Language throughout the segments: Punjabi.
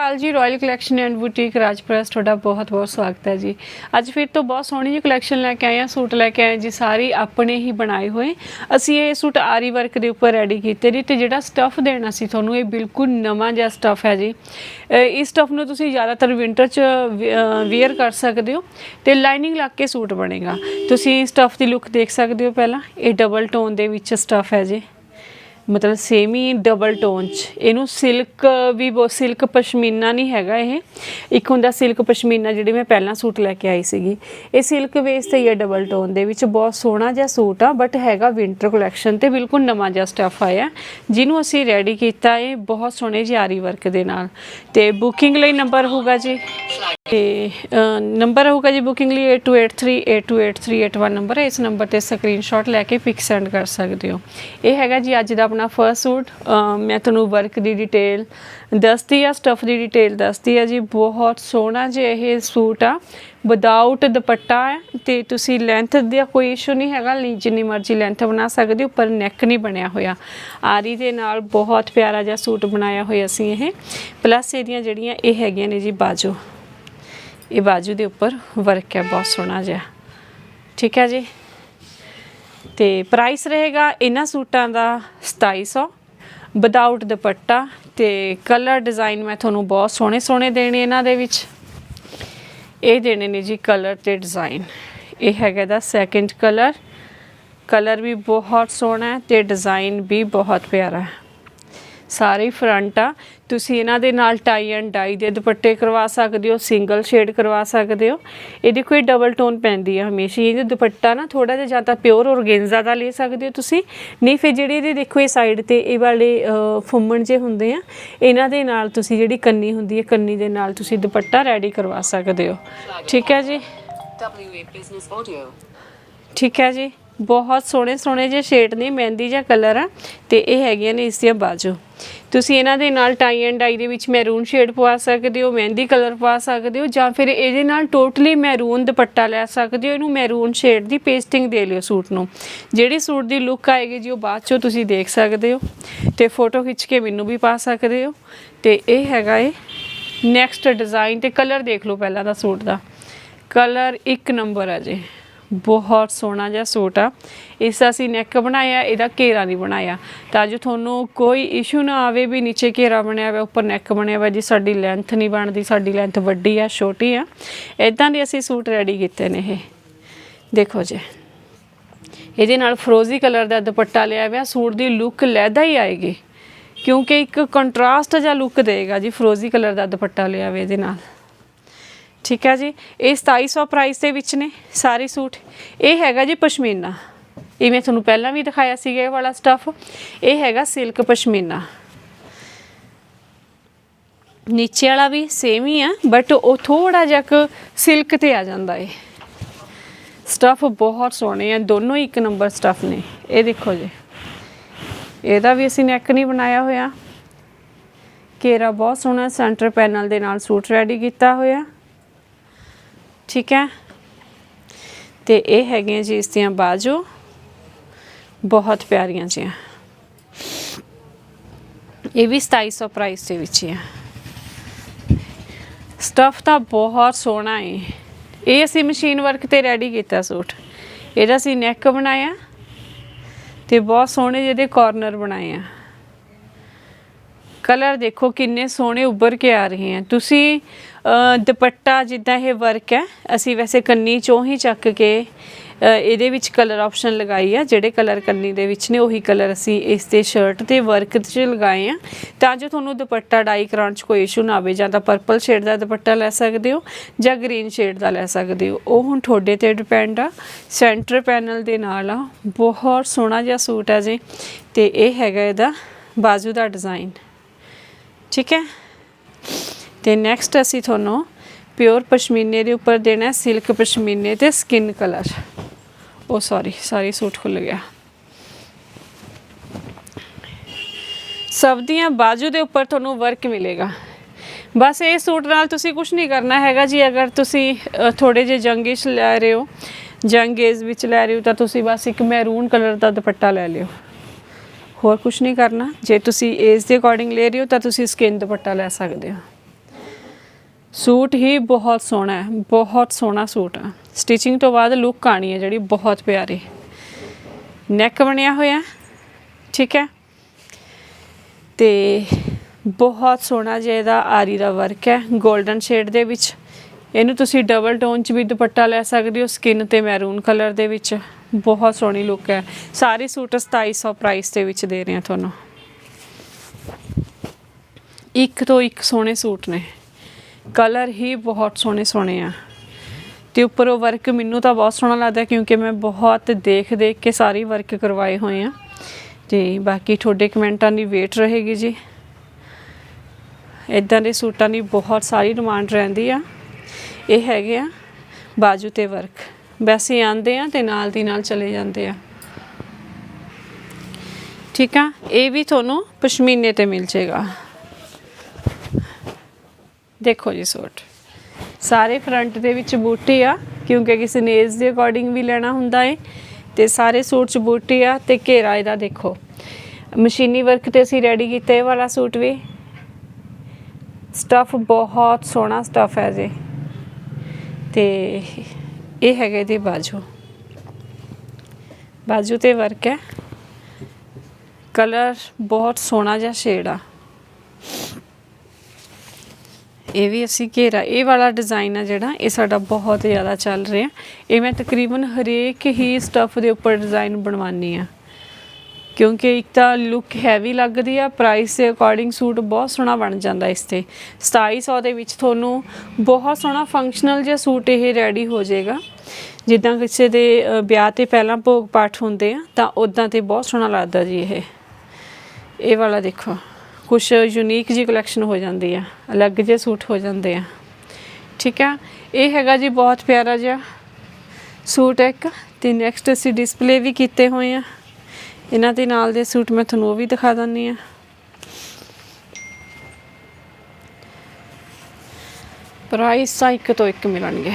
ਹਾਲ ਜੀ ਰਾਇਲ ਕਲੈਕਸ਼ਨ ਐਂਡ ਬੁਟੀਕ ਰਾਜਪ੍ਰੈਸ ਤੁਹਾਡਾ ਬਹੁਤ ਬਹੁਤ ਸਵਾਗਤ ਹੈ ਜੀ। ਅੱਜ ਫਿਰ ਤੋਂ ਬਹੁਤ ਸੋਹਣੀ ਜਿਹੀ ਕਲੈਕਸ਼ਨ ਲੈ ਕੇ ਆਏ ਹਾਂ, ਸੂਟ ਲੈ ਕੇ ਆਏ ਜੀ, ਸਾਰੀ ਆਪਣੇ ਹੀ ਬਣਾਏ ਹੋਏ। ਅਸੀਂ ਇਹ ਸੂਟ ਆਰੀ ਵਰਕ ਦੇ ਉੱਪਰ ਰੈਡੀ ਕੀਤੇ ਨੇ ਤੇ ਜਿਹੜਾ ਸਟੱਫ ਦੇਣਾ ਸੀ ਤੁਹਾਨੂੰ, ਇਹ ਬਿਲਕੁਲ ਨਵਾਂ ਜਿਹਾ ਸਟੱਫ ਹੈ ਜੀ। ਇਸ ਸਟੱਫ ਨੂੰ ਤੁਸੀਂ ਜ਼ਿਆਦਾਤਰ ਵਿੰਟਰ 'ਚ ਵੇਅਰ ਕਰ ਸਕਦੇ ਹੋ ਤੇ ਲਾਈਨਿੰਗ ਲੱਗ ਕੇ ਸੂਟ ਬਣੇਗਾ। ਤੁਸੀਂ ਸਟੱਫ ਦੀ ਲੁੱਕ ਦੇਖ ਸਕਦੇ ਹੋ ਪਹਿਲਾਂ, ਇਹ ਡਬਲ ਟੋਨ ਦੇ ਵਿੱਚ ਸਟੱਫ ਹੈ ਜੀ। ਮਤਲਬ ਸੇਮ ਹੀ ਡਬਲ ਟੋਨ ਚ। ਇਹਨੂੰ ਸਿਲਕ ਵੀ ਬਹੁਤ ਸਿਲਕ ਪਸ਼ਮੀਨਾ ਨਹੀਂ ਹੈਗਾ ਇਹ। ਇੱਕ ਹੁੰਦਾ ਸਿਲਕ ਪਸ਼ਮੀਨਾ ਜਿਹੜੀ ਮੈਂ ਪਹਿਲਾਂ ਸੂਟ ਲੈ ਕੇ ਆਈ ਸੀਗੀ। ਇਹ ਸਿਲਕ ਵੇਸ ਤੇ ਹੀ ਹੈ ਡਬਲ ਟੋਨ ਦੇ ਵਿੱਚ। ਬਹੁਤ ਸੋਹਣਾ ਜਿਹਾ ਸੂਟ ਆ ਬਟ ਹੈਗਾ ਵਿੰਟਰ ਕਲੈਕਸ਼ਨ ਤੇ ਬਿਲਕੁਲ ਨਵਾਂ ਜਿਹਾ ਸਟਫ ਆਇਆ। ਜਿਹਨੂੰ ਅਸੀਂ ਰੈਡੀ ਕੀਤਾ ਹੈ ਬਹੁਤ ਸੋਹਣੇ ਜਿਆਰੀ ਵਰਕ ਦੇ ਨਾਲ। ਤੇ ਬੁਕਿੰਗ ਲਈ ਨੰਬਰ ਹੋਊਗਾ ਜੀ? ਤੇ ਨੰਬਰ ਹੋਊਗਾ ਜੀ ਬੁਕਿੰਗ ਲਈ 8283828381 ਨੰਬਰ ਹੈ ਇਸ ਨੰਬਰ ਤੇ ਸਕਰੀਨਸ਼ਾਟ ਲੈ ਕੇ ਪਿਕ ਸੈਂਡ ਕਰ ਸਕਦੇ ਹੋ। ਇਹ ਹੈਗਾ ਜੀ ਅੱਜ ਦਾ ਆਪਣਾ ਫਰਸਟ ਸੂਟ ਮੈਂ ਤੁਹਾਨੂੰ ਵਰਕ ਦੀ ਡਿਟੇਲ ਦੱਸਦੀ ਆ ਸਟਫ ਦੀ ਡਿਟੇਲ ਦੱਸਦੀ ਆ ਜੀ। ਬਹੁਤ ਸੋਹਣਾ ਜਿਹਾ ਇਹ ਸੂਟ ਆ। ਵਿਦਆਊਟ ਦੁਪੱਟਾ ਹੈ ਤੇ ਤੁਸੀਂ ਲੈਂਥ ਦਾ ਕੋਈ ਇਸ਼ੂ ਨਹੀਂ ਹੈਗਾ। ਜਿੰਨੀ ਮਰਜ਼ੀ ਲੈਂਥ ਬਣਾ ਸਕਦੇ ਹੋ, ਪਰ ਨੈਕ ਨਹੀਂ ਬਣਿਆ ਹੋਇਆ। ਆਰੀ ਦੇ ਨਾਲ ਬਹੁਤ ਪਿਆਰਾ ਜਿਹਾ ਸੂਟ ਬਣਾਇਆ ਹੋਇਆ ਅਸੀਂ ਇਹ। ਪਲੱਸ ਇਹਦੀਆਂ ਜਿਹੜੀਆਂ ਇਹ ਹੈਗੀਆਂ ਨੇ ਜੀ ਬਾਜੂ। ਇਹ ਬਾਜੂ ਦੇ ਉੱਪਰ ਵਰਕ ਹੈ, ਬਹੁਤ ਸੋਹਣਾ ਜਿਹਾ। ਠੀਕ ਹੈ ਜੀ? ਤੇ ਪ੍ਰਾਈਸ ਰਹੇਗਾ ਇਹਨਾਂ ਸੂਟਾਂ ਦਾ 2700 ਵਿਦਆਊਟ ਦੁਪੱਟਾ ਤੇ ਕਲਰ ਡਿਜ਼ਾਈਨ ਮੈਂ ਤੁਹਾਨੂੰ ਬਹੁਤ ਸੋਹਣੇ ਸੋਹਣੇ ਦੇਣੇ ਇਹਨਾਂ ਦੇ ਵਿੱਚ। ਇਹ ਦੇਣੇ ਨੇ ਜੀ ਕਲਰ ਤੇ ਡਿਜ਼ਾਈਨ ਇਹ ਹੈਗਾ ਦਾ ਸੈਕੰਡ ਕਲਰ ਕਲਰ ਵੀ ਬਹੁਤ ਸੋਹਣਾ ਹੈ ਤੇ ਡਿਜ਼ਾਈਨ ਵੀ ਬਹੁਤ ਪਿਆਰਾ ਹੈ। ਸਾਰੇ ਫਰੰਟ ਆ। ਤੁਸੀਂ ਇਹਨਾਂ ਦੇ ਨਾਲ ਟਾਈ ਐਂਡ ਡਾਈ ਦੇ ਦੁਪੱਟੇ ਕਰਵਾ ਸਕਦੇ ਹੋ ਸਿੰਗਲ ਸ਼ੇਡ ਕਰਵਾ ਸਕਦੇ ਹੋ। ਇਹਦੀ ਕੋਈ ਡਬਲ ਟੋਨ ਪੈਂਦੀ ਹੈ ਹਮੇਸ਼ਾ। ਇਹ ਦੁਪੱਟਾ ਨਾ ਥੋੜਾ ਜਿਹਾ ਜਾਂ ਤਾਂ ਪਿਓਰ ਔਰਗੇਂਜ਼ਾ ਦਾ ਲੈ ਸਕਦੇ ਹੋ ਤੁਸੀਂ। ਨਹੀਂ ਫਿਰ ਜਿਹੜੇ ਇਹਦੇ ਦੇਖੋ ਇਹ ਸਾਈਡ ਤੇ ਇਹ ਵਾਲੇ ਫੁੰਮਣ ਜੇ ਹੁੰਦੇ ਆ ਇਹਨਾਂ ਦੇ ਨਾਲ ਤੁਸੀਂ ਜਿਹੜੀ ਕੰਨੀ ਹੁੰਦੀ ਹੈ ਕੰਨੀ ਦੇ ਨਾਲ ਤੁਸੀਂ ਦੁਪੱਟਾ ਰੈਡੀ ਕਰਵਾ ਸਕਦੇ ਹੋ। ਠੀਕ ਹੈ ਜੀ? WA Business Audio. ਠੀਕ ਹੈ ਜੀ? ਬਹੁਤ ਸੋਹਣੇ ਸੋਹਣੇ ਜਿਹੇ ਸ਼ੇਡ ਨੇ, ਮਹਿੰਦੀ ਜਿਹਾ ਕਲਰ ਆ ਤੇ ਇਹ ਹੈਗੀਆਂ ਨੇ ਇਸ ਦੀਆਂ ਬਾਜੂ। ਤੁਸੀਂ ਇਹਨਾਂ ਦੇ ਨਾਲ ਟਾਈ ਐਂਡ ਡਾਈ ਦੇ ਵਿੱਚ ਮੈਰੂਨ ਸ਼ੇਡ ਪਵਾ ਸਕਦੇ ਹੋ, ਮਹਿੰਦੀ ਕਲਰ ਪਵਾ ਸਕਦੇ ਹੋ ਜਾਂ ਫਿਰ ਇਹਦੇ ਨਾਲ ਟੋਟਲੀ ਮੈਰੂਨ ਦੁਪੱਟਾ ਲੈ ਸਕਦੇ ਹੋ, ਇਹਨੂੰ ਮੈਰੂਨ ਸ਼ੇਡ ਦੀ ਪੇਸਟਿੰਗ ਦੇ ਲਿਓ ਸੂਟ ਨੂੰ। ਜਿਹੜੀ ਸੂਟ ਦੀ ਲੁੱਕ ਆਏਗੀ ਜੀ ਉਹ ਬਾਅਦ ਚੋਂ ਤੁਸੀਂ ਦੇਖ ਸਕਦੇ ਹੋ ਤੇ ਫੋਟੋ ਖਿੱਚ ਕੇ ਮੈਨੂੰ ਵੀ ਪਾ ਸਕਦੇ ਹੋ। ਤੇ ਇਹ ਹੈਗਾ ਇਹ ਨੈਕਸਟ ਡਿਜ਼ਾਈਨ ਤੇ ਕਲਰ ਦੇਖ ਲਓ ਪਹਿਲਾਂ ਦਾ ਸੂਟ ਦਾ। ਕਲਰ ਇੱਕ ਨੰਬਰ ਆ ਜੀ। ਬਹੁਤ ਸੋਹਣਾ ਜਿਹਾ ਸੂਟ ਆ। ਇਸ ਦਾ ਅਸੀਂ ਨੈਕ ਬਣਾਇਆ, ਇਹਦਾ ਘੇਰਾ ਨਹੀਂ ਬਣਾਇਆ। ਤਾਂ ਜੋ ਤੁਹਾਨੂੰ ਕੋਈ ਇਸ਼ੂ ਨਾ ਆਵੇ ਵੀ ਨੀਚੇ ਘੇਰਾ ਬਣਿਆ ਹੋਇਆ, ਉੱਪਰ ਨੈਕ ਬਣਿਆ ਹੋਇਆ, ਜੀ ਸਾਡੀ ਲੈਂਥ ਨਹੀਂ ਬਣਦੀ, ਸਾਡੀ ਲੈਂਥ ਵੱਡੀ ਆ, ਛੋਟੀ ਆ। ਇਦਾਂ ਦੇ ਅਸੀਂ ਸੂਟ ਰੈਡੀ ਕੀਤੇ ਨੇ ਇਹ। ਦੇਖੋ ਜੀ। ਇਹਦੇ ਨਾਲ ਫਰੋਜ਼ੀ ਕਲਰ ਦਾ ਦੁਪੱਟਾ ਲਿਆ ਹੋਇਆ, ਸੂਟ ਦੀ ਲੁੱਕ ਲੈਦਾ ਹੀ ਆਏਗੀ। ਕਿਉਂਕਿ ਇੱਕ ਕੰਟਰਾਸਟ ਜਿਹਾ ਲੁੱਕ ਦੇਗਾ ਜੀ ਫਰੋਜ਼ੀ ਕਲਰ ਦਾ ਦੁਪੱਟਾ ਲਿਆ ਹੋਇਆ ਇਹਦੇ ਨਾਲ। ਠੀਕ ਹੈ ਜੀ। ਇਹ 2700 ਪ੍ਰਾਈਸ ਦੇ ਵਿੱਚ ਨੇ ਸਾਰੇ ਸੂਟ। ਇਹ ਹੈਗਾ ਜੀ ਪਸ਼ਮੀਨਾ। ਇਹ ਮੈਂ ਤੁਹਾਨੂੰ ਪਹਿਲਾਂ ਵੀ ਦਿਖਾਇਆ ਸੀਗਾ ਇਹ ਵਾਲਾ ਸਟੱਫ ਇਹ ਹੈਗਾ ਸਿਲਕ ਪਸ਼ਮੀਨਾ। ਨੀਚੇ ਵਾਲਾ ਵੀ ਸੇਮ ਹੀ ਆ ਬਟ ਉਹ ਥੋੜਾ ਜਿਹਾ ਸਿਲਕ ਤੇ ਆ ਜਾਂਦਾ ਏ ਸਟੱਫ ਬਹੁਤ ਸੋਹਣੇ ਆ, ਦੋਨੋਂ ਹੀ ਇੱਕ ਨੰਬਰ ਸਟੱਫ ਨੇ। ਇਹ ਦੇਖੋ ਜੀ। ਇਹਦਾ ਵੀ ਅਸੀਂ ਨੈਕ ਨਹੀਂ ਬਣਾਇਆ ਹੋਇਆ। ਘੇਰਾ ਬਹੁਤ ਸੋਹਣਾ ਸੈਂਟਰ ਪੈਨਲ ਦੇ ਨਾਲ ਸੂਟ ਰੈਡੀ ਕੀਤਾ ਹੋਇਆ। ਠੀਕ ਹੈ? ਤੇ ਇਹ ਹੈਗੀਆਂ ਜੀ ਇਸ ਦੀਆਂ ਬਾਜੂ। ਬਹੁਤ ਪਿਆਰੀਆਂ ਜੀਆਂ। ਇਹ ਵੀ 2700 ਪ੍ਰਾਈਸ ਦੇ ਵਿੱਚ ਹੀ ਸਟਫ ਤਾਂ ਬਹੁਤ ਸੋਹਣਾ ਹੈ ਇਹ ਅਸੀਂ ਮਸ਼ੀਨ ਵਰਕ ਤੇ ਰੈਡੀ ਕੀਤਾ ਸੂਟ। ਇਹਦਾ ਅਸੀਂ ਨੈਕ ਬਣਾਇਆ ਤੇ ਬਹੁਤ ਸੋਹਣੇ ਜਿਹਦੇ ਕਾਰਨਰ ਬਣਾਏ ਆ। ਕਲਰ ਦੇਖੋ ਕਿੰਨੇ ਸੋਹਣੇ ਉੱਭਰ ਕੇ ਆ ਰਹੇ ਆ। ਤੁਸੀਂ ਦੁਪੱਟਾ ਜਿੱਦਾਂ ਇਹ ਵਰਕ ਹੈ, ਅਸੀਂ ਵੈਸੇ ਕੰਨੀ ਚੋਂ ਹੀ ਚੱਕ ਕੇ ਇਹਦੇ ਵਿੱਚ ਕਲਰ ਆਪਸ਼ਨ ਲਗਾਈ ਆ, ਜਿਹੜੇ ਕਲਰ ਕੰਨੀ ਦੇ ਵਿੱਚ ਨੇ, ਉਹੀ ਕਲਰ ਅਸੀਂ ਇਸ ਤੇ ਸ਼ਰਟ ਤੇ ਵਰਕ 'ਚ ਲਗਾਏ ਆ। ਤਾਂ ਜੋ ਤੁਹਾਨੂੰ ਦੁਪੱਟਾ ਡਾਈ ਕਰਾਉਣ 'ਚ ਕੋਈ ਇਸ਼ੂ ਨਾ ਆਵੇ, ਜਾਂ ਤਾਂ ਪਰਪਲ ਸ਼ੇਡ ਦਾ ਦੁਪੱਟਾ ਲੈ ਸਕਦੇ ਹੋ, ਜਾਂ ਗ੍ਰੀਨ ਸ਼ੇਡ ਦਾ ਲੈ ਸਕਦੇ ਹੋ। ਉਹ ਹੁਣ ਤੁਹਾਡੇ ਤੇ ਡਿਪੈਂਡ ਆ ਸੈਂਟਰ ਪੈਨਲ ਦੇ ਨਾਲ ਆ, ਬਹੁਤ ਸੋਹਣਾ ਜਿਹਾ ਸੂਟ ਹੈ ਜੀ, ਤੇ ਇਹ ਹੈਗਾ ਇਹਦਾ ਬਾਜ਼ੂ ਦਾ ਡਿਜ਼ਾਈਨ ਠੀਕ ਹੈ? ਤੇ ਨੈਕਸਟ ਅਸੀਂ ਤੁਹਾਨੂੰ ਪਿਓਰ ਪਸ਼ਮੀਨੇ ਦੇ ਉੱਪਰ ਦੇਣਾ ਸਿਲਕ ਪਸ਼ਮੀਨੇ ਤੇ ਸਕਿਨ ਕਲਰ ਉਹ ਸੌਰੀ ਸਾਰੀ ਸੂਟ ਖੁੱਲ ਗਿਆ। ਸਭ ਦੀਆਂ ਬਾਜੂ ਦੇ ਉੱਪਰ ਤੁਹਾਨੂੰ ਵਰਕ ਮਿਲੇਗਾ। ਬਸ ਇਹ ਸੂਟ ਨਾਲ ਤੁਸੀਂ ਕੁਝ ਨਹੀਂ ਕਰਨਾ ਹੈਗਾ ਜੀ ਅਗਰ ਤੁਸੀਂ ਅ, ਥੋੜੇ ਜਿਹੇ ਜੰਗਿਸ਼ ਲੈ ਰਹੇ ਹੋ ਜੰਗ ਏਜ ਵਿੱਚ ਲੈ ਰਹੇ ਹੋ ਤਾਂ ਤੁਸੀਂ ਬਸ ਇੱਕ ਮੈਰੂਨ ਕਲਰ ਦਾ ਦੁਪੱਟਾ ਲੈ ਲਿਓ। ਹੋਰ ਕੁਝ ਨਹੀਂ ਕਰਨਾ। ਜੇ ਤੁਸੀਂ ਏਜ ਦੇ ਅਕੋਰਡਿੰਗ ਲੈ ਰਹੇ ਹੋ ਤਾਂ ਤੁਸੀਂ ਸਕਿਨ ਦੁਪੱਟਾ ਲੈ ਸਕਦੇ ਹੋ। ਸੂਟ ਹੀ ਬਹੁਤ ਸੋਹਣਾ ਹੈ, ਬਹੁਤ ਸੋਹਣਾ ਸੂਟ ਆ ਸਟਿਚਿੰਗ ਤੋਂ ਬਾਅਦ ਲੁੱਕ ਆਣੀ ਹੈ ਜਿਹੜੀ, ਬਹੁਤ ਪਿਆਰੀ। ਨੈਕ ਬਣਿਆ ਹੋਇਆ ਠੀਕ ਹੈ। ਤੇ ਬਹੁਤ ਸੋਹਣਾ ਜਿਹਾ ਇਹਦਾ ਆਰੀ ਦਾ ਵਰਕ ਹੈ 골ਡਨ ਸ਼ੇਡ ਦੇ ਵਿੱਚ। ਇਹਨੂੰ ਤੁਸੀਂ ਡਬਲ ਟੋਨ ਚ ਵੀ ਦੁਪੱਟਾ ਲੈ ਸਕਦੇ ਹੋ ਸਕਿਨ ਤੇ ਮੈਰੂਨ ਕਲਰ ਦੇ ਵਿੱਚ। ਬਹੁਤ ਸੋਹਣੀ ਲੁੱਕ ਹੈ। ਸਾਰੇ ਸੂਟ 2700 ਪ੍ਰਾਈਸ ਦੇ ਵਿੱਚ ਦੇ ਰਹੇ ਹਾਂ ਤੁਹਾਨੂੰ। ਇੱਕ ਤੋਂ ਇੱਕ ਸੋਹਣੇ ਸੂਟ ਨੇ। ਕਲਰ ਹੀ ਬਹੁਤ ਸੋਹਣੇ ਸੋਹਣੇ ਆ। ਤੇ ਉਹ ਵਰਕ ਮੈਨੂੰ ਤਾਂ ਬਹੁਤ ਸੋਹਣਾ ਲੱਗਦਾ ਕਿਉਂਕਿ ਮੈਂ ਬਹੁਤ ਦੇਖ ਦੇਖ ਕੇ ਸਾਰੀ ਵਰਕ ਕਰਵਾਏ ਹੋਏ ਆ। ਤੇ ਬਾਕੀ ਤੁਹਾਡੇ ਕਮੈਂਟਾਂ ਦੀ ਵੇਟ ਰਹੇਗੀ ਜੀ। ਇਦਾਂ ਦੇ ਸੂਟਾਂ ਦੀ ਬਹੁਤ ਸਾਰੀ ਡਿਮਾਂਡ ਰਹਿੰਦੀ ਆ। ਇਹ ਹੈਗੇ ਆ ਬਾਜੂ ਤੇ ਵਰਕ ਵੈਸੇ ਆਂਦੇ ਆ ਤੇ ਨਾਲ ਦੀ ਨਾਲ ਚਲੇ ਜਾਂਦੇ ਆ। ਠੀਕ ਆ? ਇਹ ਵੀ ਤੁਹਾਨੂੰ ਪਸ਼ਮੀਨੇ ਤੇ ਮਿਲ ਜਾਏਗਾ। ਦੇਖੋ ਜੀ ਸੂਟ ਸਾਰੇ ਫਰੰਟ ਦੇ ਵਿੱਚ ਬੂਟੇ ਆ, ਕਿਉਂਕਿ ਕਿਸੇ ਨੇ ਦੇ ਅਕੋਰਡਿੰਗ ਵੀ ਲੈਣਾ ਹੁੰਦਾ ਏ, ਤੇ ਸਾਰੇ ਸੂਟ ਚ ਬੂਟੇ ਆ ਤੇ ਘੇਰਾ ਇਹਦਾ ਦੇਖੋ। ਮਸ਼ੀਨੀ ਵਰਕ ਤੇ ਅਸੀਂ ਰੈਡੀ ਕੀਤਾ ਇਹ ਵਾਲਾ ਸੂਟ ਵੀ। ਸਟਫ ਬਹੁਤ ਸੋਹਣਾ ਸਟਫ ਹੈ ਜੀ। ਤੇ ਇਹ ਹੈਗੇ ਇਹਦੀ ਬਾਜੂ। ਬਾਜੂ ਤੇ ਵਰਕ ਹੈ। ਕਲਰ ਬਹੁਤ ਸੋਹਣਾ ਜਿਹਾ ਸ਼ੇਡ ਆ। ਇਹ ਵੀ ਅਸੀਂ ਘੇਰਾ, ਇਹ ਵਾਲਾ ਡਿਜ਼ਾਈਨ ਆ ਜਿਹੜਾ, ਇਹ ਸਾਡਾ ਬਹੁਤ ਜ਼ਿਆਦਾ ਚੱਲ ਰਿਹਾ। ਇਹ ਮੈਂ ਤਕਰੀਬਨ ਹਰੇਕ ਹੀ ਸਟੱਫ ਦੇ ਉੱਪਰ ਡਿਜ਼ਾਈਨ ਬਣਵਾਨੀ ਆ ਕਿਉਂਕਿ ਇੱਕ ਤਾਂ ਲੁੱਕ ਹੈਵੀ ਲੱਗਦੀ ਆ ਪ੍ਰਾਈਸ ਦੇ ਅਕੋਰਡਿੰਗ ਸੂਟ ਬਹੁਤ ਸੋਹਣਾ ਬਣ ਜਾਂਦਾ ਇਸ ਤੇ। 2700 ਦੇ ਵਿੱਚ ਤੁਹਾਨੂੰ ਬਹੁਤ ਸੋਹਣਾ ਫੰਕਸ਼ਨਲ ਜਿਹਾ ਸੂਟ ਇਹ ਰੈਡੀ ਹੋ ਜਾਏਗਾ। ਜਿੱਦਾਂ ਕਿਸੇ ਦੇ ਵਿਆਹ ਤੇ ਪਹਿਲਾਂ ਭੋਗ ਪਾਠ ਹੁੰਦੇ ਆ, ਤਾਂ ਉਦਾਂ ਤੇ ਬਹੁਤ ਸੋਹਣਾ ਲੱਗਦਾ ਜੀ ਇਹ। ਇਹ ਵਾਲਾ ਦੇਖੋ। ਕੁਝ ਯੂਨੀਕ ਜੀ ਕਲੈਕਸ਼ਨ ਹੋ ਜਾਂਦੀ ਆ, ਅਲੱਗ ਜਿਹੇ ਸੂਟ ਹੋ ਜਾਂਦੇ ਆ। ਠੀਕ ਆ? ਇਹ ਹੈਗਾ ਜੀ ਬਹੁਤ ਪਿਆਰਾ ਜਿਹਾ ਸੂਟ ਇੱਕ ਤੇ ਨੈਕਸਟ ਅਸੀਂ ਡਿਸਪਲੇ ਵੀ ਕੀਤੇ ਹੋਏ ਆ। ਇਹਨਾਂ ਦੇ ਨਾਲ ਦੇ ਸੂਟ ਮੈਂ ਤੁਹਾਨੂੰ ਉਹ ਵੀ ਦਿਖਾ ਦਿੰਨੀ ਆ। ਪ੍ਰਾਈਸ ਤਾਂ ਇੱਕ ਤੋਂ ਇੱਕ ਮਿਲਣਗੇ।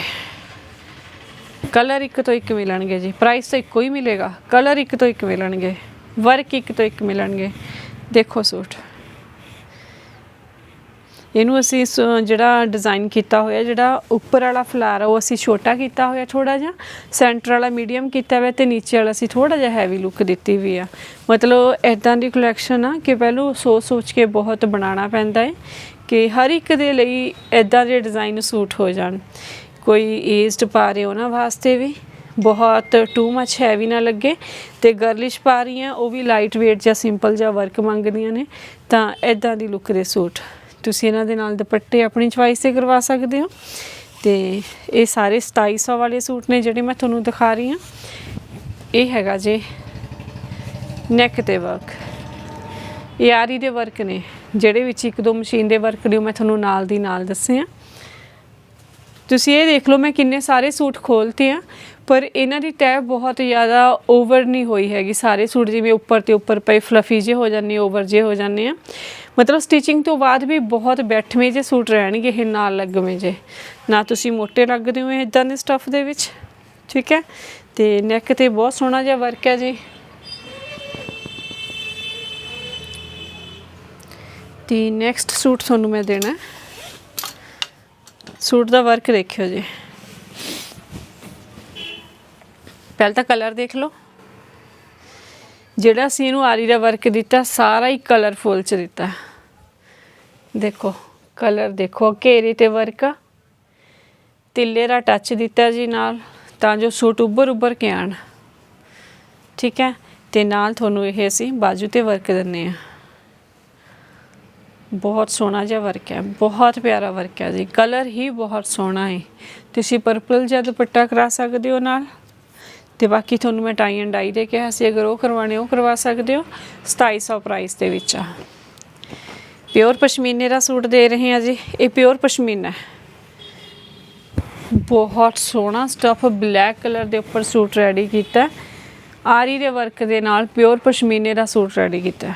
ਕਲਰ ਇੱਕ ਤੋਂ ਇੱਕ ਮਿਲਣਗੇ ਜੀ। ਪ੍ਰਾਈਸ ਤਾਂ ਇੱਕੋ ਹੀ ਮਿਲੇਗਾ। ਕਲਰ ਇੱਕ ਤੋਂ ਇੱਕ ਮਿਲਣਗੇ। ਵਰਕ ਇੱਕ ਤੋਂ ਇੱਕ ਮਿਲਣਗੇ। ਦੇਖੋ ਸੂਟ। ਇਹਨੂੰ ਅਸੀਂ ਸ- ਜਿਹੜਾ ਡਿਜ਼ਾਈਨ ਕੀਤਾ ਹੋਇਆ, ਜਿਹੜਾ ਉੱਪਰ ਵਾਲਾ ਫਲਾਰ ਆ, ਉਹ ਅਸੀਂ ਛੋਟਾ ਕੀਤਾ ਹੋਇਆ ਥੋੜਾ ਜਿਹਾ ਸੈਂਟਰ ਵਾਲਾ ਮੀਡੀਅਮ ਕੀਤਾ ਹੋਇਆ ਤੇ ਨੀਚੇ ਵਾਲਾ ਅਸੀਂ ਥੋੜਾ ਜਿਹਾ ਹੈਵੀ ਲੁੱਕ ਦਿੱਤੀ ਵੀ ਆ। ਮਤਲਬ ਐਦਾਂ ਦੀ ਕਲੈਕਸ਼ਨ ਆ ਕਿ ਪਹਿਲਾਂ ਸੋਚ ਸੋਚ ਕੇ ਬਹੁਤ ਬਣਾਉਣਾ ਪੈਂਦਾ ਹੈ ਕਿ ਹਰ ਇੱਕ ਦੇ ਲਈ ਐਦਾਂ ਦੇ ਡਿਜ਼ਾਈਨ ਸੂਟ ਹੋ ਜਾਣ। ਕੋਈ ਏਜਡ ਪਾ ਰਹੇ ਉਹਨਾਂ ਵਾਸਤੇ ਵੀ, ਬਹੁਤ ਟੂ ਮੱਚ ਹੈਵੀ ਨਾ ਲੱਗੇ, ਤੇ ਗਰਲਿਸ਼ ਪਾ ਰਹੀਆਂ, ਉਹ ਵੀ ਲਾਈਟ weight ਜਾਂ ਸਿੰਪਲ ਜਾਂ ਵਰਕ ਮੰਗਦੀਆਂ ਨੇ, ਤਾਂ ਐਦਾਂ ਦੀ ਲੁੱਕ ਦੇ ਸੂਟ ਤੁਸੀਂ ਇਹਨਾਂ ਦੇ ਨਾਲ ਦੁਪੱਟੇ ਆਪਣੀ ਚੁਆਇਸ ਤੇ ਕਰਵਾ ਸਕਦੇ ਹੋ। ਤੇ ਇਹ ਸਾਰੇ 2700 ਵਾਲੇ ਸੂਟ ਨੇ ਜਿਹੜੇ ਮੈਂ ਤੁਹਾਨੂੰ ਦਿਖਾ ਰਹੀ ਹਾਂ। ਇਹ ਹੈਗਾ ਜੇ ਨੈਕ ਤੇ ਵਰਕ ਇਹ ਆਰੀ ਦੇ ਵਰਕ ਨੇ, ਜਿਹੜੇ ਵਿੱਚ ਇੱਕ ਦੋ ਮਸ਼ੀਨ ਦੇ ਵਰਕ ਨੇ, ਉਹ ਮੈਂ ਤੁਹਾਨੂੰ ਨਾਲ ਦੀ ਨਾਲ ਦੱਸੇ ਆ ਤੁਸੀਂ ਇਹ ਦੇਖ ਲਓ, ਮੈਂ ਕਿੰਨੇ ਸਾਰੇ ਸੂਟ ਖੋਲਤੇ ਆ। ਪਰ ਇਹਨਾਂ ਦੀ ਤੈਅ ਬਹੁਤ ਜ਼ਿਆਦਾ ਓਵਰ ਨਹੀਂ ਹੋਈ ਹੈਗੀ। ਸਾਰੇ ਸੂਟ ਜਿਵੇਂ ਉੱਪਰ ਤੇ ਉੱਪਰ ਪਏ ਫਲਫੀ ਜੇ ਹੋ ਜਾਂਦੇ ਓਵਰ ਜੇ ਹੋ ਜਾਂਦੇ ਆ। ਮਤਲਬ ਸਟਿਚਿੰਗ ਤੋਂ ਬਾਅਦ ਵੀ ਬਹੁਤ ਬੈਠਵੇਂ ਜੇ ਸੂਟ ਰਹਿਣਗੇ ਇਹ ਨਾਲ ਲੱਗਵੇਂ ਜੇ ਨਾ ਤੁਸੀਂ ਮੋਟੇ ਲੱਗਦੇ ਹੋ ਇਦਾਂ ਦੇ ਸਟੱਫ ਦੇ ਵਿੱਚ, ਠੀਕ ਹੈ? ਤੇ ਨੈਕ ਤੇ ਬਹੁਤ ਸੋਹਣਾ ਜਿਹਾ ਵਰਕ ਹੈ ਜੀ। ਤੇ ਨੈਕਸਟ ਸੂਟ ਤੁਹਾਨੂੰ ਮੈਂ ਦੇਣਾ। ਸੂਟ ਦਾ ਵਰਕ ਦੇਖਿਓ ਜੀ। ਪਹਿਲਾਂ ਤਾਂ ਕਲਰ ਦੇਖ ਲਓ। ਜਿਹੜਾ ਅਸੀਂ ਇਹਨੂੰ ਆਰੀ ਦਾ ਵਰਕ ਦਿੱਤਾ, ਸਾਰਾ ਹੀ ਕਲਰਫੁਲ ਚ ਦਿੱਤਾ। ਦੇਖੋ ਕਲਰ ਦੇਖੋ, ਘੇਰੇ ਤੇ ਵਰਕ ਤਿੱਲੇ ਦਾ ਟੱਚ ਦਿੱਤਾ ਜੀ ਨਾਲ, ਤਾਂ ਜੋ ਸੂਟ ਉੱਭਰ ਉੱਭਰ ਕੇ ਆਣ। ਠੀਕ ਹੈ? ਤੇ ਨਾਲ ਤੁਹਾਨੂੰ ਇਹ ਅਸੀਂ ਬਾਜੂ ਤੇ ਵਰਕ ਦਿੰਨੇ ਆ। ਬਹੁਤ ਸੋਹਣਾ ਜਿਹਾ ਵਰਕ ਹੈ, ਬਹੁਤ ਪਿਆਰਾ ਵਰਕ ਹੈ ਜੀ। ਕਲਰ ਹੀ ਬਹੁਤ ਸੋਹਣਾ ਹੈ। ਤੁਸੀਂ ਪਰਪਲ ਜਿਹਾ ਦੁਪੱਟਾ ਕਰਾ ਸਕਦੇ ਹੋ ਨਾਲ। ਤੇ ਬਾਕੀ ਤੁਹਾਨੂੰ ਮੈਂ ਟਾਈ ਐਂਡ ਡਾਈ ਦੇ ਕਿਹਾ ਸੀ, ਅਗਰ ਉਹ ਕਰਵਾਣੇ ਉਹ ਕਰਵਾ ਸਕਦੇ ਹੋ। 2700 ਪ੍ਰਾਈਸ ਦੇ ਵਿੱਚ ਆ। ਪਿਓਰ ਪਸ਼ਮੀਨੇ ਦਾ ਸੂਟ ਦੇ ਰਹੇ ਹਾਂ ਜੀ। ਇਹ ਪਿਓਰ ਪਸ਼ਮੀਨਾ ਹੈ। ਬਹੁਤ ਸੋਹਣਾ ਸਟਫ ਬਲੈਕ ਕਲਰ ਦੇ ਉੱਪਰ ਸੂਟ ਰੈਡੀ ਕੀਤਾ ਆਰੀ ਦੇ ਵਰਕ ਦੇ ਨਾਲ ਪਿਓਰ ਪਸ਼ਮੀਨੇ ਦਾ ਸੂਟ ਰੈਡੀ ਕੀਤਾ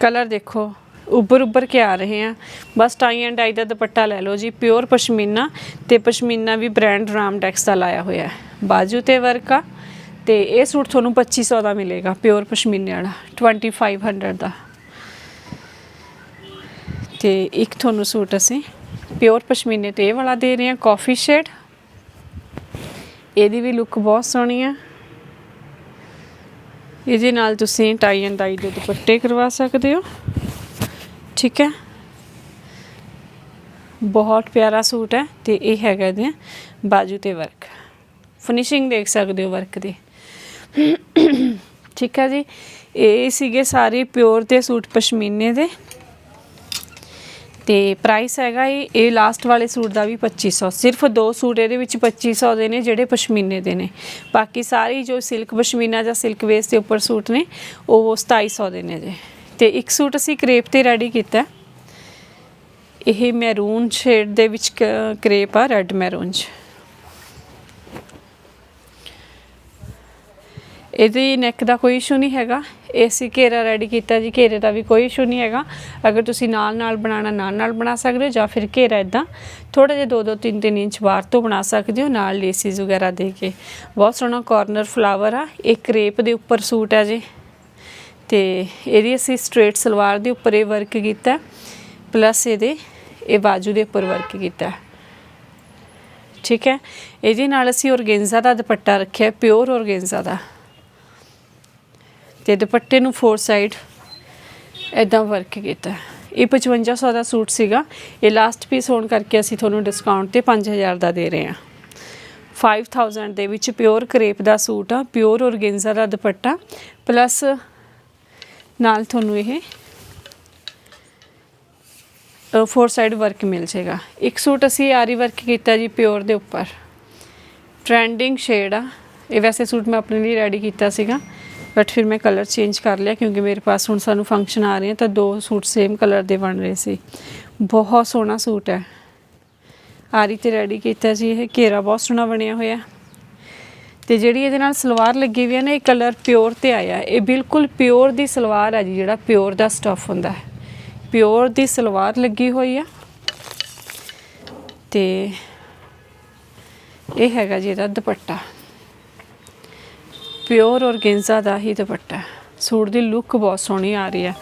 ਕਲਰ ਦੇਖੋ। ਉੱਭਰ ਉੱਭਰ ਕੇ ਆ ਰਹੇ ਆ। ਬਸ ਟਾਈ ਐਂਡ ਡਾਈ ਦਾ ਦੁਪੱਟਾ ਲੈ ਲਓ ਜੀ, ਪਿਓਰ ਪਸ਼ਮੀਨਾ ਤੇ ਪਸ਼ਮੀਨਾ ਵੀ ਬ੍ਰਾਂਡ ਰਾਮਡੈਕਸ ਦਾ ਲਾਇਆ ਹੋਇਆ ਹੈ। ਬਾਜੂ ਤੇ ਵਰਕ ਆ ਤੇ ਇਹ ਸੂਟ ਤੁਹਾਨੂੰ 2500 ਦਾ ਮਿਲੇਗਾ, ਪਿਓਰ ਪਸ਼ਮੀਨੇ ਵਾਲਾ 2500 ਦਾ। ਤੇ ਇੱਕ ਤੁਹਾਨੂੰ ਸੂਟ ਅਸੀਂ ਪਿਓਰ ਪਸ਼ਮੀਨੇ ਤੇ ਇਹ ਵਾਲਾ ਦੇ ਰਹੇ ਹਾਂ ਕਾਫੀ ਸ਼ੇਡ ਇਹਦੀ ਵੀ ਲੁੱਕ ਬਹੁਤ ਸੋਹਣੀ ਆ। ਇਹਦੇ ਨਾਲ ਤੁਸੀਂ ਟਾਈ ਐਂਡ ਡਾਈ ਦੇ ਦੁਪੱਟੇ ਕਰਵਾ ਸਕਦੇ ਹੋ। ਠੀਕ ਹੈ। ਬਹੁਤ ਪਿਆਰਾ ਸੂਟ ਹੈ ਤੇ ਇਹ ਹੈਗਾ ਇਹਦੇ ਬਾਜੂ ਤੇ ਵਰਕ। ਫਿਨਿਸ਼ਿੰਗ ਦੇਖ ਸਕਦੇ ਹੋ ਵਰਕ ਦੀ। ਠੀਕ ਹੈ ਜੀ। ਇਹ ਸੀਗੇ ਸਾਰੇ ਪਿਓਰ ਦੇ ਸੂਟ ਪਸ਼ਮੀਨੇ ਦੇ। ਤੇ ਪ੍ਰਾਈਸ ਹੈਗਾ ਇਹ ਇਹ ਲਾਸਟ ਵਾਲੇ ਸੂਟ ਦਾ ਵੀ 2500 ਸਿਰਫ ਦੋ ਸੂਟ ਇਹਦੇ ਵਿੱਚ 2500 ਦੇ ਨੇ ਜਿਹੜੇ ਪਸ਼ਮੀਨੇ ਦੇ ਨੇ। ਬਾਕੀ ਸਾਰੇ ਜੋ ਸਿਲਕ ਪਸ਼ਮੀਨਾ ਜਾਂ ਸਿਲਕ ਵੇਸ ਦੇ ਉੱਪਰ ਸੂਟ ਨੇ, ਉਹ 2700 ਦੇ ਨੇ ਜੀ। ਤੇ ਇੱਕ ਸੂਟ ਅਸੀਂ ਕਰੇਪ ਤੇ ਰੈਡੀ ਕੀਤਾ। ਇਹ ਮੈਰੂਨ ਸ਼ੇਡ ਦੇ ਵਿੱਚ ਕ- ਕਰੇਪ ਆ ਰੈੱਡ ਮੈਰੂਨ ਚ। ਇਹਦੇ ਨੈਕ ਦਾ ਕੋਈ ਇਸ਼ੂ ਨਹੀਂ ਹੈਗਾ। ਏਸੀ ਘੇਰਾ ਰੈਡੀ ਕੀਤਾ ਜੀ, ਘੇਰੇ ਦਾ ਵੀ ਕੋਈ ਇਸ਼ੂ ਨਹੀਂ ਹੈਗਾ। ਅਗਰ ਤੁਸੀਂ ਨਾਲ ਨਾਲ ਬਣਾਉਣਾ, ਨਾਲ ਨਾਲ ਬਣਾ ਸਕਦੇ ਹੋ ਜਾਂ ਫਿਰ ਘੇਰਾ ਇਦਾਂ ਥੋੜਾ ਜਿਹਾ 2-2 3-3 ਇੰਚ ਬਾਹਰ ਤੋਂ ਬਣਾ ਸਕਦੇ ਹੋ, ਨਾਲ ਲੇਸਿਸ ਵਗੈਰਾ ਦੇ ਕੇ। ਬਹੁਤ ਸੋਹਣਾ ਕਾਰਨਰ ਫਲਾਵਰ ਆ। ਇਹ ਕਰੇਪ ਦੇ ਉੱਪਰ ਸੂਟ ਹੈ ਜੀ। ਤੇ ਇਹਦੀ ਅਸੀਂ ਸਟ੍ਰੇਟ ਸਲਵਾਰ ਦੇ ਉੱਪਰ ਇਹ ਵਰਕ ਕੀਤਾ ਪਲੱਸ ਇਹਦੇ, ਇਹ ਬਾਜੂ ਦੇ ਉੱਪਰ ਵਰਕ ਕੀਤਾ। ਠੀਕ ਹੈ? ਇਹਦੇ ਨਾਲ ਅਸੀਂ ਔਰਗੇਂਜ਼ਾ ਦਾ ਦੁਪੱਟਾ ਰੱਖਿਆ ਪਿਓਰ ਔਰਗੇਂਜ਼ਾ ਦਾ। ਤੇ ਦੁਪੱਟੇ ਨੂੰ ਫੋਰ ਸਾਈਡ ਇਦਾਂ ਵਰਕ ਕੀਤਾ। ਇਹ 5500 ਦਾ ਸੂਟ ਸੀਗਾ। ਇਹ ਲਾਸਟ ਪੀਸ ਹੋਣ ਕਰਕੇ ਅਸੀਂ ਤੁਹਾਨੂੰ ਡਿਸਕਾਊਂਟ ਤੇ 5000 ਦਾ ਦੇ ਰਹੇ ਹਾਂ। 5000 ਦੇ ਵਿੱਚ ਪਿਓਰ ਕਰੇਪ ਦਾ ਸੂਟ ਆ ਪਿਓਰ ਔਰਗੇਂਜ਼ਾ ਦਾ ਦੁਪੱਟਾ ਪਲੱਸ ਨਾਲ ਤੁਹਾਨੂੰ ਇਹ ਫੋਰ ਸਾਈਡ ਵਰਕ ਮਿਲ ਜਾਏਗਾ। ਇੱਕ ਸੂਟ ਅਸੀਂ ਆਰੀ ਵਰਕ ਕੀਤਾ ਜੀ ਪਿਓਰ ਦੇ ਉੱਪਰ। ਟ੍ਰੈਂਡਿੰਗ ਸ਼ੇਡ ਆ। ਇਹ ਵੈਸੇ ਸੂਟ ਮੈਂ ਆਪਣੇ ਲਈ ਰੈਡੀ ਕੀਤਾ ਸੀਗਾ ਬਟ ਫਿਰ ਮੈਂ ਕਲਰ ਚੇਂਜ ਕਰ ਲਿਆ ਕਿਉਂਕਿ ਮੇਰੇ ਪਾਸ ਹੁਣ ਸਾਨੂੰ ਫੰਕਸ਼ਨ ਆ ਰਹੇ ਆ, ਤਾਂ ਦੋ ਸੂਟ ਸੇਮ ਕਲਰ ਦੇ ਬਣ ਰਹੇ ਸੀ। ਬਹੁਤ ਸੋਹਣਾ ਸੂਟ ਹੈ। ਆਰੀ ਤੇ ਰੈਡੀ ਕੀਤਾ ਜੀ ਇਹ, ਘੇਰਾ ਬਹੁਤ ਸੋਹਣਾ ਬਣਿਆ ਹੋਇਆ। ਤੇ ਜਿਹੜੀ ਇਹਦੇ ਨਾਲ ਸਲਵਾਰ ਲੱਗੀ ਹੋਈ ਹੈ ਨਾ, ਇਹ ਕਲਰ ਪਿਓਰ ਤੇ ਆਇਆ ਇਹ ਬਿਲਕੁਲ ਪਿਓਰ ਦੀ ਸਲਵਾਰ ਹੈ ਜੀ, ਜਿਹੜਾ ਪਿਓਰ ਦਾ ਸਟਫ ਹੁੰਦਾ ਹੈ। ਪਿਓਰ ਦੀ ਸਲਵਾਰ ਲੱਗੀ ਹੋਈ ਆ। ਤੇ ਇਹ ਹੈਗਾ ਜੀ ਇਹਦਾ ਦੁਪੱਟਾ। ਪਿਓਰ ਔਰਗੇਂਜ਼ਾ ਦਾ ਹੀ ਦੁਪੱਟਾ। ਸੂਟ ਦੀ ਲੁੱਕ ਬਹੁਤ ਸੋਹਣੀ ਆ ਰਹੀ ਹੈ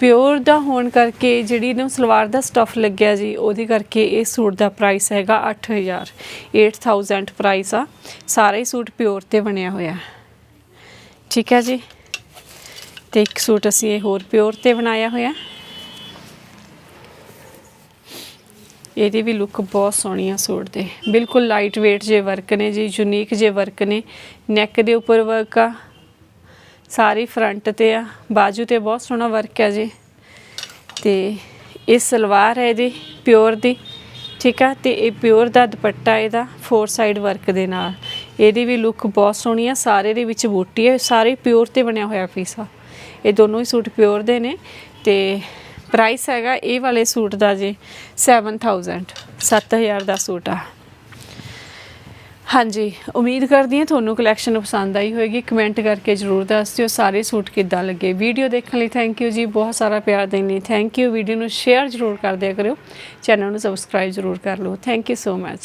ਪਿਓਰ ਦਾ ਹੋਣ ਕਰਕੇ ਜਿਹੜੀ ਇਹਨੂੰ ਸਲਵਾਰ ਦਾ ਸਟਫ ਲੱਗਿਆ ਜੀ, ਉਹਦੇ ਕਰਕੇ ਇਹ ਸੂਟ ਦਾ ਪ੍ਰਾਈਸ ਹੈਗਾ 8000 8000 ਪ੍ਰਾਈਸ ਆ। ਸਾਰਾ ਹੀ ਸੂਟ ਪਿਓਰ ਤੇ ਬਣਿਆ ਹੋਇਆ। ਠੀਕ ਹੈ ਜੀ? ਤੇ ਇੱਕ ਸੂਟ ਅਸੀਂ ਇਹ ਹੋਰ ਪਿਓਰ ਤੇ ਬਣਾਇਆ ਹੋਇਆ। ਇਹਦੀ ਵੀ ਲੁੱਕ ਬਹੁਤ ਸੋਹਣੀ ਆ ਸੂਟ ਦੇ। ਬਿਲਕੁਲ ਲਾਈਟ weight ਜੇ ਵਰਕ ਨੇ ਜੀ ਯੂਨੀਕ ਜੇ ਵਰਕ ਨੇ। ਨੈਕ ਦੇ ਉੱਪਰ ਵਰਕ ਆ। ਸਾਰੀ ਫਰੰਟ ਤੇ ਆ, ਬਾਜੂ ਤੇ ਬਹੁਤ ਸੋਹਣਾ ਵਰਕ ਹੈ ਜੀ। ਤੇ ਇਹ ਸਲਵਾਰ ਹੈ ਇਹਦੀ ਪਿਓਰ ਦੀ, ਠੀਕ ਆ? ਤੇ ਇਹ ਪਿਓਰ ਦਾ ਦੁਪੱਟਾ ਇਹਦਾ ਫੋਰ ਸਾਈਡ ਵਰਕ ਦੇ ਨਾਲ। ਇਹਦੀ ਵੀ ਲੁੱਕ ਬਹੁਤ ਸੋਹਣੀ ਆ, ਸਾਰੇ ਦੇ ਵਿੱਚ ਬੂਟੀ ਹੈ, ਸਾਰੇ ਪਿਓਰ ਤੇ ਬਣਿਆ ਹੋਇਆ ਪੀਸ ਆ। ਇਹ ਦੋਨੋਂ ਹੀ ਸੂਟ ਪਿਓਰ ਦੇ ਨੇ, ਤੇ ਪ੍ਰਾਈਸ ਹੈਗਾ ਇਹ ਵਾਲੇ ਸੂਟ ਦਾ ਜੀ 7000 7000 ਦਾ ਸੂਟ ਆ। ਹਾਂਜੀ, ਉਮੀਦ ਕਰਦੀ ਹਾਂ ਤੁਹਾਨੂੰ ਕਲੈਕਸ਼ਨ ਪਸੰਦ ਆਈ ਹੋਵੇਗੀ ਕਮੈਂਟ ਕਰਕੇ ਜਰੂਰ ਦੱਸ ਦਿਓ। ਸਾਰੇ ਸੂਟ ਕਿੱਦਾਂ ਲੱਗੇ? ਵੀਡੀਓ ਦੇਖਣ ਲਈ ਥੈਂਕ ਯੂ ਜੀ। ਬਹੁਤ ਸਾਰਾ ਪਿਆਰ ਦੇਣ ਲਈ ਥੈਂਕ ਯੂ ਵੀਡੀਓ ਨੂੰ ਸ਼ੇਅਰ ਜਰੂਰ ਕਰ ਦਿਆ ਕਰਿਓ। ਚੈਨਲ ਨੂੰ ਸਬਸਕ੍ਰਾਈਬ ਜਰੂਰ ਕਰ ਲਓ। Thank you so much